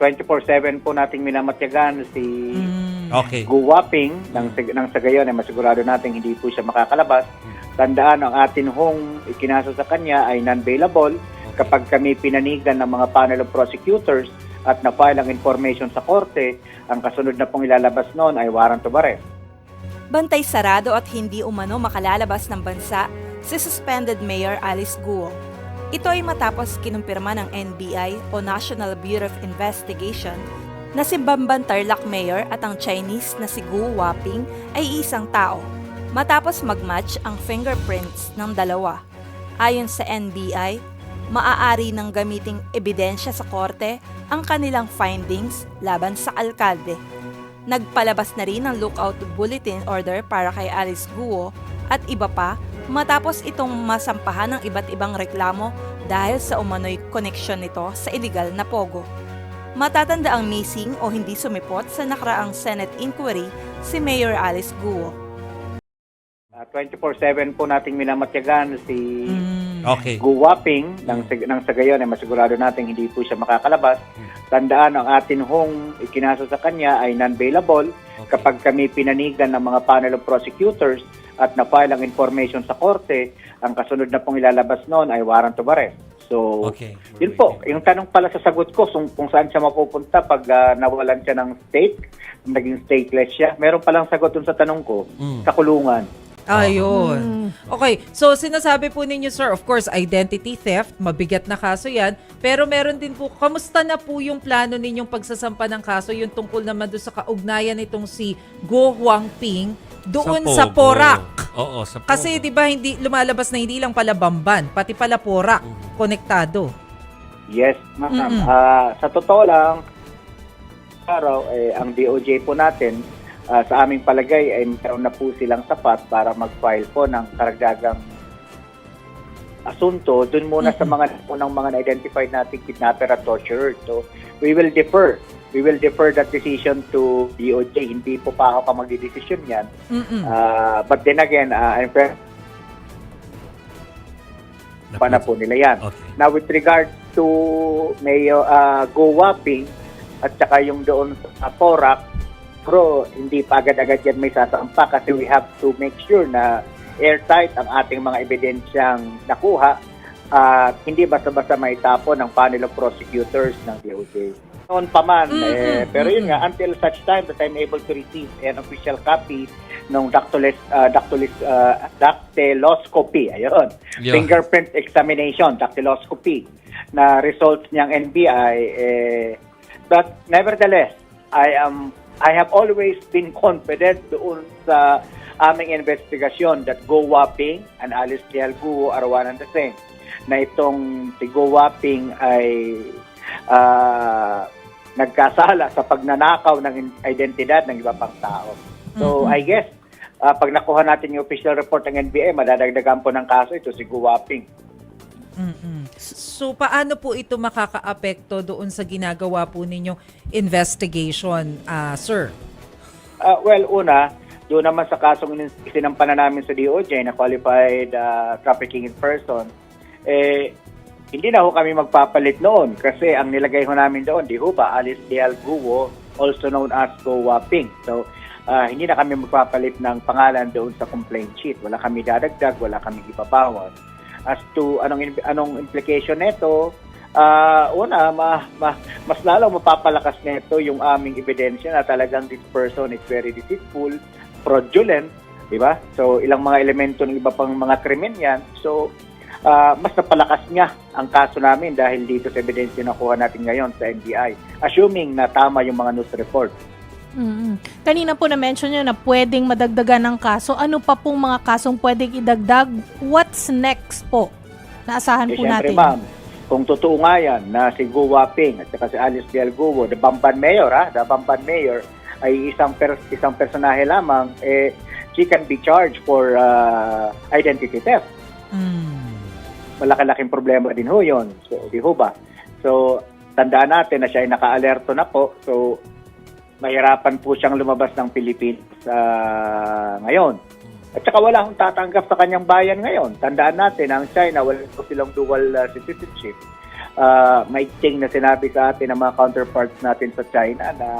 Ah, 24/7 po nating minamatyagan si Mm. Okay. Guwaping ng, ng sa gayon ay masigurado natin hindi po siya makakalabas. Tandaan ang atin hong ikinaso sa kanya ay non-bailable kapag kami pinanigan ng mga panel of prosecutors at na-file ang information sa korte, ang kasunod na pong ilalabas noon ay warrant of arrest. Bantay sarado at hindi umano makalalabas ng bansa si suspended Mayor Alice Guo. Ito ay matapos kinumpirma ng NBI o National Bureau of Investigation na si Bamban Tarlac Mayor at ang Chinese na si Guo Waping ay isang tao matapos magmatch ang fingerprints ng dalawa. Ayon sa NBI, maaari nang gamiting ebidensya sa korte ang kanilang findings laban sa alkalde. Nagpalabas na rin ng lookout bulletin order para kay Alice Guo at iba pa matapos itong masampahan ng iba't ibang reklamo dahil sa umano'y koneksyon nito sa illegal na pogo. Matatanda ang missing o hindi sumipot sa nakaraang Senate inquiry si Mayor Alice Guo. Ah, 24/7 po nating minamatyagan si Okay. Guwaping ng, ng sa gayon ay masigurado natin hindi po siya makakalabas. Tandaan ang atin hong ikinaso sa kanya ay non-bailable kapag kami pinanigan ng mga panel of prosecutors at na-file ang information sa korte, ang kasunod na pong ilalabas noon ay warrant of arrest. So, Okay. yun po, yung tanong pala sa sagot ko kung, kung saan siya mapupunta pag ah, nawalan siya ng state, naging stateless siya. Meron palang sagot dun sa tanong ko, Mm. sa kulungan. Ayun. Okay, so sinasabi po ninyo sir, of course, identity theft, mabigat na kaso yan. Pero meron din po, kamusta na po yung plano ninyong pagsasampa ng kaso, yung tungkol naman doon sa kaugnayan nitong si Go Huangping doon sa, Pogo. Porac. Oo, sa Pogo. Kasi 'di ba hindi lumalabas na hindi lang pala Bamban, pati pala Porac konektado. Yes, ma'am. Mm-mm. Ah, sa totoo lang, araw, eh, ang DOJ po natin, ah, sa aming palagay, ay meron na po silang sapat para mag-file po ng karagdagang asunto dun muna sa mga unang mga na-identified nating kidnapper at torturer. So, we will defer. We will defer that decision to DOJ. Hindi po pa ako ka magdidesisyon yan. Mm-mm. Ah, but then again, uh, I'm fair pa na po nila yan. Okay. Now with regard to Mayor uh, Go Waping at saka yung doon sa Porac, bro, hindi pa agad-agad yan may sasampa kasi we have to make sure na airtight ang ating mga ebidensyang nakuha at hindi basta-basta maitapon ng panel of prosecutors ng DOJ. Noon pa man, Mm-mm, eh, pero yun nga, until such time that I'm able to receive an official copy ng dactylis, uh, dactylis, uh, dactyloscopy, ayun, Yeah. fingerprint examination, dactyloscopy, na results niyang NBI. Eh, but nevertheless, I am I have always been confident doon sa aming investigasyon that Go Waping and Alice Leal Guo are one and the same. Na itong si Go Waping ay ah, nagkasala sa pagnanakaw ng identidad ng iba pang tao. So, Mhm. I guess, ah, pag nakuha natin yung official report ng NBI, madadagdagan po ng kaso ito si Go Waping. Mm-mm. So paano po ito makakaapekto doon sa ginagawa po ninyong investigation, ah, sir? Ah, well, una, doon naman sa kasong in- sinampanan namin sa DOJ na qualified ah, trafficking in person, eh, hindi na ho kami magpapalit noon kasi ang nilagay ho namin doon, di ho ba, Alice Dial Guo, also known as Go Waping. So, ah, hindi na kami magpapalit ng pangalan doon sa complaint sheet. Wala kami dadagdag, wala kami ibabawas. As to anong anong implication nito, ah una, ma, ma, mas lalo mapapalakas nito yung aming ebidensya na talagang this person is very deceitful, fraudulent, di ba? So, ilang mga elemento ng iba pang mga krimen yan. So, ah, mas napalakas niya ang kaso namin dahil dito sa ebidensya na kuha natin ngayon sa NBI. Assuming na tama yung mga news report. mm Kanina po na-mention nyo na pwedeng madagdagan ng kaso. Ano pa pong mga kasong pwedeng idagdag? What's next po? Naasahan Eh, po syempre, natin. ma'am, kung totoo nga yan na si Gu Waping at saka si Alice Del Guo, the Bamban Mayor, ha, the Bamban Mayor, ay isang per, isang personahe lamang, eh, she can be charged for ah, identity theft. Mm. Malaki-laking problema din ho yun. So, di ho ba? So, tandaan natin na siya ay naka-alerto na po. So, mahirapan po siyang lumabas ng Pilipinas ah, ngayon. At saka wala akong tatanggap sa kanyang bayan ngayon. Tandaan natin, ang China, wala po silang dual ah, citizenship. uh, maigting na sinabi sa atin ng mga counterparts natin sa China na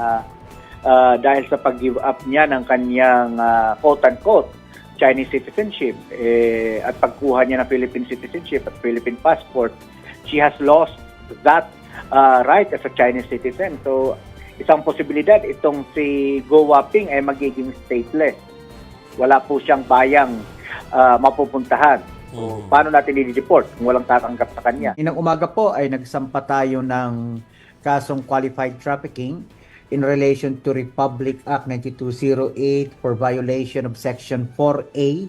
uh, dahil sa pag-give up niya ng kanyang uh, quote-unquote Chinese citizenship eh, at pagkuha niya ng Philippine citizenship at Philippine passport, she has lost that uh, right as a Chinese citizen. So, isang posibilidad itong si Go Waping ay magiging stateless. Wala po siyang bayang uh, mapupuntahan. So, Mhm. paano natin i-deport kung walang tatanggap sa kanya? Inang umaga po ay nagsampa tayo ng kasong qualified trafficking in relation to Republic Act 9208 for violation of Section 4A,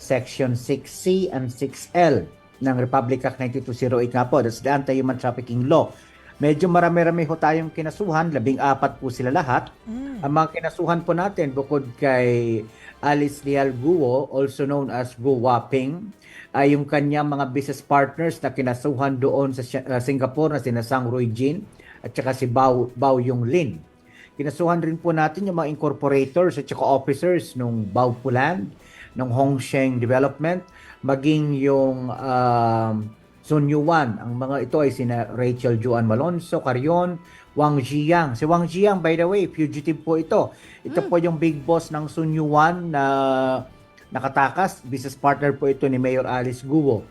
Section 6C, and 6L ng Republic Act 9208 nga po. That's the Anti-Human Trafficking Law. Medyo marami-rami ho tayong kinasuhan, labing apat po sila lahat. Ang mga kinasuhan po natin bukod kay Alice Leal Guo, also known as Guo Waping, ay yung kanyang mga business partners na kinasuhan doon sa uh, Singapore na sina Sang Roy Jin at saka si Bao, Bao Yung Lin. Kinasuhan rin po natin yung mga incorporators at saka officers nung Bao Puland, ng Hongsheng Development, maging yung um, Sun Yuan. Ang mga ito ay sina Rachel Juan Malonzo, Carion, Wang Jiang. Si Wang Jiang, by the way, fugitive po ito. Ito po yung big boss ng Sun Yuan na nakatakas. Business partner po ito ni Mayor Alice Guo.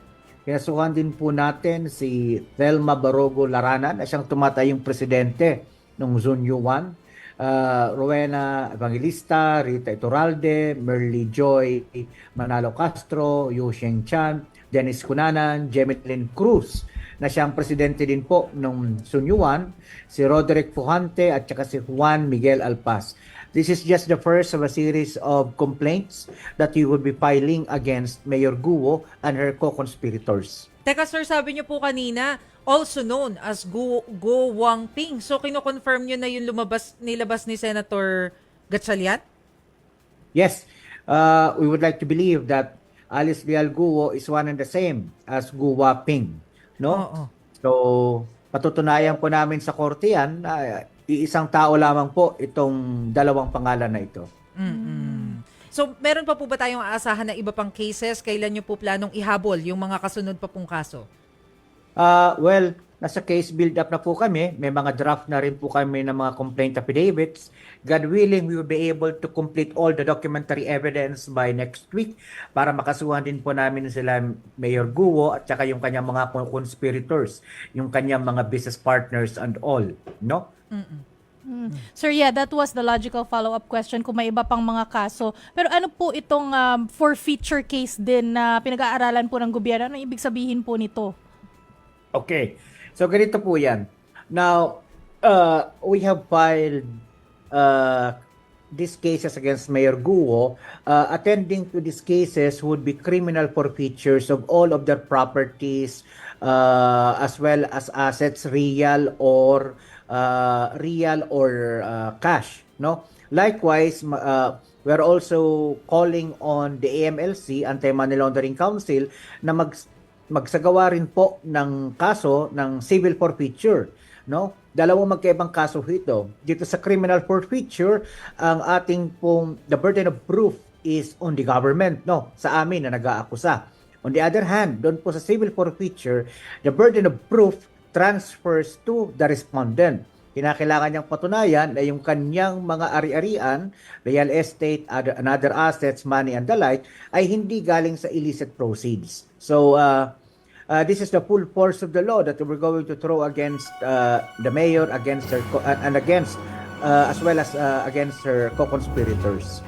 Kinasuhan din po natin si Thelma Barogo Laranan na siyang tumatayong presidente ng Sun Yuan. Uh, Rowena Evangelista, Rita Iturralde, Merly Joy, Manalo Castro, Yu Sheng Chan, Dennis Cunanan, Jemetlin Cruz na siyang presidente din po ng Sun Yuan, si Roderick Fujante at saka si Juan Miguel Alpaz. This is just the first of a series of complaints that you will be filing against Mayor Guo and her co-conspirators. Teka sir, sabi niyo po kanina, also known as Go, Go Wang Ping. So kino-confirm niyo na yung lumabas, nilabas ni Senator Gatchalian? Yes, uh, we would like to believe that Alice Leal Guo is one and the same as Guwa Ping. No? Oo. So, patutunayan po namin sa korte yan na iisang tao lamang po itong dalawang pangalan na ito. mm So, meron pa po ba tayong aasahan na iba pang cases? Kailan niyo po planong ihabol yung mga kasunod pa pong kaso? Uh, well, nasa case build-up na po kami. May mga draft na rin po kami ng mga complaint affidavits. God willing, we will be able to complete all the documentary evidence by next week para makasuhan din po namin sila Mayor Guo at saka yung kanyang mga conspirators, yung kanyang mga business partners and all. No? Sir, yeah, that was the logical follow-up question kung may iba pang mga kaso. Pero ano po itong um, forfeiture case din na pinag-aaralan po ng gobyerno? Ano ibig sabihin po nito? Okay. So ganito po 'yan. Now, uh, we have filed uh, these cases against Mayor Guo. Uh, attending to these cases would be criminal forfeitures of all of their properties uh, as well as assets real or uh, real or uh, cash, no? Likewise, uh, we're also calling on the AMLC, Anti-Money Laundering Council, na mag magsagawa rin po ng kaso ng civil forfeiture no? Dalawang magkaibang kaso ito. Dito sa criminal forfeiture ang ating pong the burden of proof is on the government no? Sa amin na nag-aakusa. On the other hand doon po sa civil forfeiture the burden of proof transfers to the respondent kinakailangan niyang patunayan na yung kanyang mga ari-arian, real estate, other, and other assets, money and the like, ay hindi galing sa illicit proceeds. So, uh, uh, this is the full force of the law that we're going to throw against uh, the mayor, against her, and and against, uh, as well as uh, against her co-conspirators.